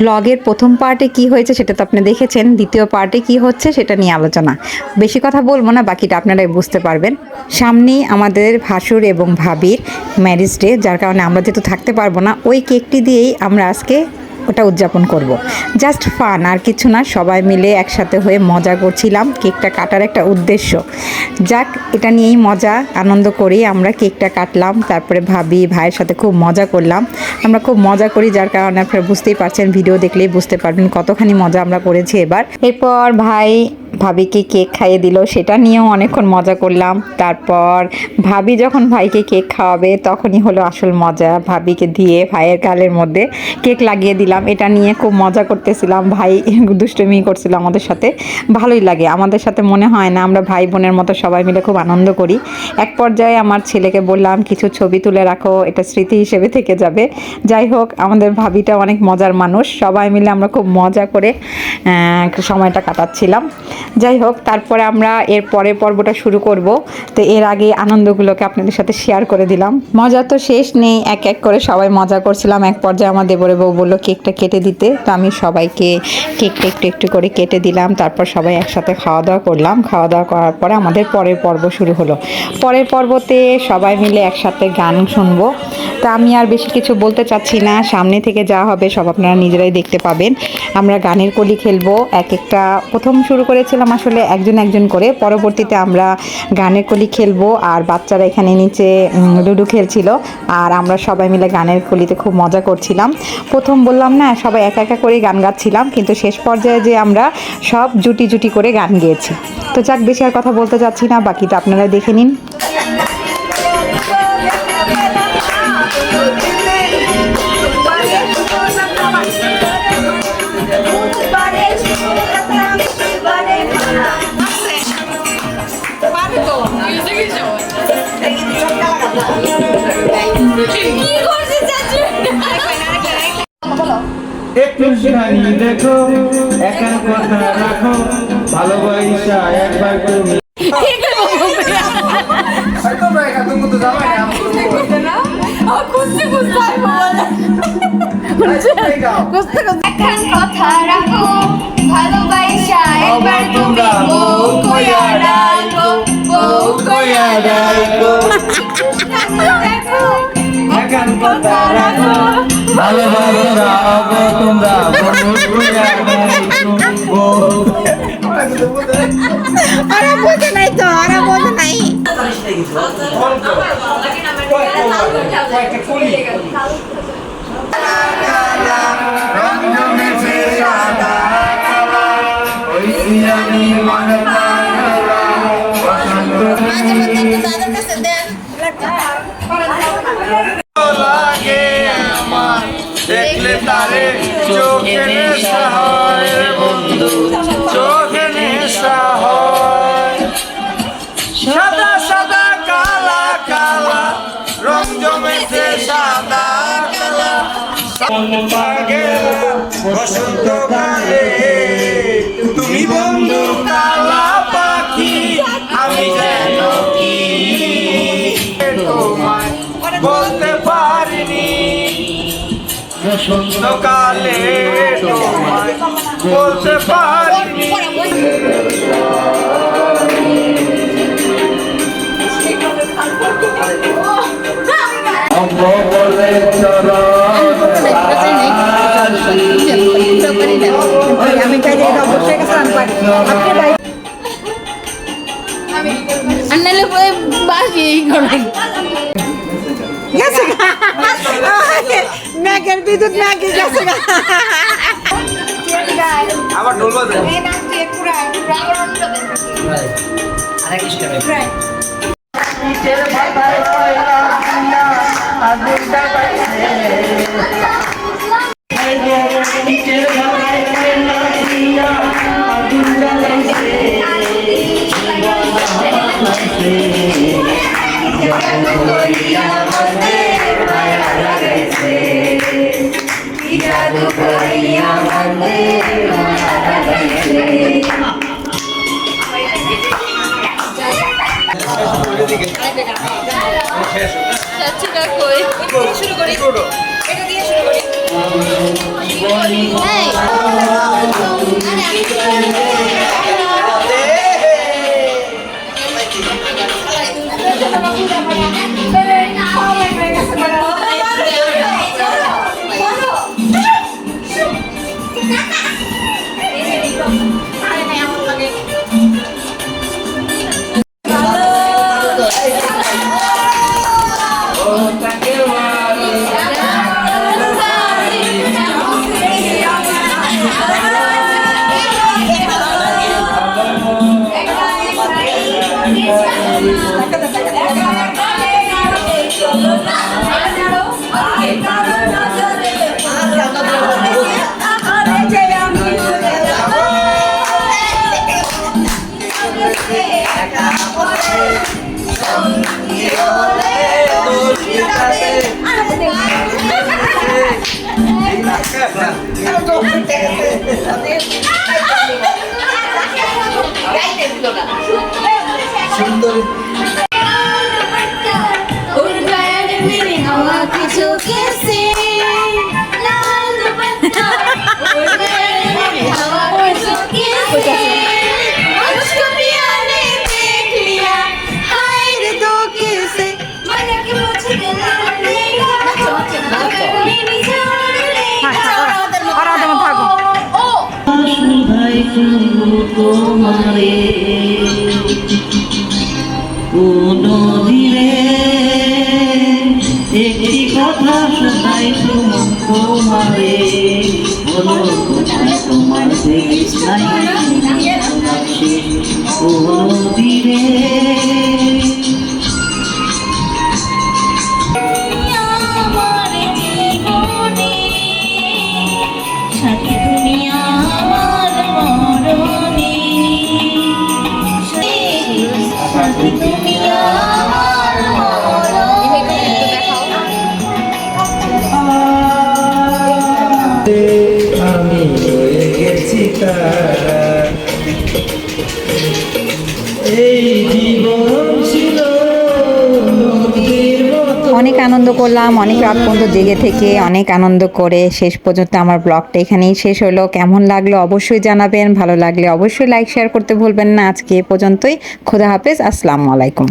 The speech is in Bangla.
ব্লগের প্রথম পার্টে কি হয়েছে সেটা তো আপনি দেখেছেন, দ্বিতীয় পার্টে কি হচ্ছে সেটা নিয়ে আলোচনা। বেশি কথা বলব না, বাকিটা আপনারাই বুঝতে পারবেন। সামনেই আমাদের ভাসুর এবং ভাবির ম্যারেজ ডে যার কারণে আমরা যেহেতু থাকতে পারব না, ওই কেকটি দিয়েই আমরা আজকে ওটা উদযাপন করব। জাস্ট ফান আর কিছু না, সবাই মিলে একসাথে হয়ে মজা করছিলাম, কেকটা কাটার একটা উদ্দেশ্য। যাক, এটা নিয়েই মজা, আনন্দ করি আমরা কেকটা কাটলাম, তারপরে ভাবি ভাইয়ের সাথে খুব মজা করলাম। আমরা খুব মজা করি, যার কারণে আপনারা বুঝতেই পারছেন, ভিডিও দেখলেই বুঝতে পারবেন কতখানি মজা আমরা করেছি এবার। এরপর ভাই ভাবিকে কেক খাইয়ে দিল, সেটা নিয়েও অনেকক্ষণ মজা করলাম। তারপর ভাবি যখন ভাইকে কেক খাওয়াবে, তখনই হলো আসল মজা। ভাবিকে দিয়ে ভাইয়ের গালের মধ্যে কেক লাগিয়ে দিলাম। এটা নিয়ে খুব মজা করতেছিলাম। ভাই দুষ্টুমি করছিল আমাদের সাথে। ভালোই লাগে। আমাদের সাথে মনে হয় না, আমরা ভাই বোনের মতো সবাই মিলে খুব আনন্দ করি। এক পর্যায়ে আমার ছেলেকে বললাম, কিছু ছবি তুলে রাখো, এটা স্মৃতি হিসেবে থেকে যাবে। যাই হোক, আমাদের ভাবিটা অনেক মজার মানুষ। সবাই মিলে আমরা খুব মজা করে সময়টা কাটাচ্ছিলাম। যাই হোক তারপরে আমরা এর পরের পর্বটা শুরু করব। তো এর আগে আনন্দগুলোকে আপনাদের সাথে শেয়ার করে দিলাম। মজা তো শেষ নেই, এক এক করে সবাই মজা করছিলাম। এক পর্যায়ে আমার দেবরে বউ বলল, কেকটা কেটে দিতে। তো আমি সবাইকে কেকটা একটু একটু করে কেটে দিলাম। তারপর সবাই একসাথে খাওয়া দাওয়া করলাম। খাওয়া দাওয়া করার পরে আমাদের পরের পর্ব শুরু হলো। পরের পর্বতে সবাই মিলে একসাথে গান শুনব। তা আমি আর বেশি কিছু বলতে চাচ্ছি না। সামনে থেকে যা হবে সব আপনারা নিজেরাই দেখতে পাবেন। আমরা গানের কলি খেলব। এক একটা প্রথম শুরু করেছিলাম আসলে একজন একজন করে। পরবর্তীতে আমরা গানের কলি খেলব আর বাচ্চারা এখানে নিচে লুডু খেলছিল আর আমরা সবাই মিলে গানের কলিতে খুব মজা করছিলাম। প্রথম বললাম না, সবাই একা একা করে গান গাচ্ছিলাম কিন্তু শেষ পর্যায়ে যে আমরা সব জুটি জুটি করে গান গেয়েছি। তো যাক, বেশি আর কথা বলতে চাচ্ছি না, বাকিটা আপনারা দেখে নিন। একটু খানি দেখো একার ভালোবাসা একবার তুমি। এখন কথা রাখো ভালোবাসা একবার তুমি বউ কইয়া ডাকো বউ কইয়া ডাকো। একার কথা রাখো ভালোবাসা অগো তোমরা বন্ধু কইরা নাইকো আরে বোঝে নাই তো আরে বোঝে নাই। আমি লাগে আমার দেখলে তারে চোখে নেশা হয় বন্ধু চোখে নেশা হয় সাদা সাদা কালা। বসন্ত বন্ধু কালা আমি বলতে পারিনি। তোমায় বলতে পারিনি। আর নাহলে বাকি করে গেছে ম্যাগের বিদ্যুৎ ম্যাগে গেছে আবার ঢোল বাজে। এই নাম শুরু করি এটা দিয়ে শুরু করি আমাকে দিনে একটি কথা শোনাই শুনো তোমারে বলো কোথায় তোমার ভালোবাসে কোন আনন্দ করলাম, অনেক রাত পর্যন্ত জেগে থেকে অনেক আনন্দ করে শেষ পর্যন্ত আমার ব্লগটা এখানেই শেষ হলো। কেমন লাগল অবশ্যই জানাবেন, ভালো লাগলে অবশ্যই লাইক শেয়ার করতে ভুলবেন না। আজকে এ পর্যন্তই। খোদা হাফেজ, আসসালামু আলাইকুম।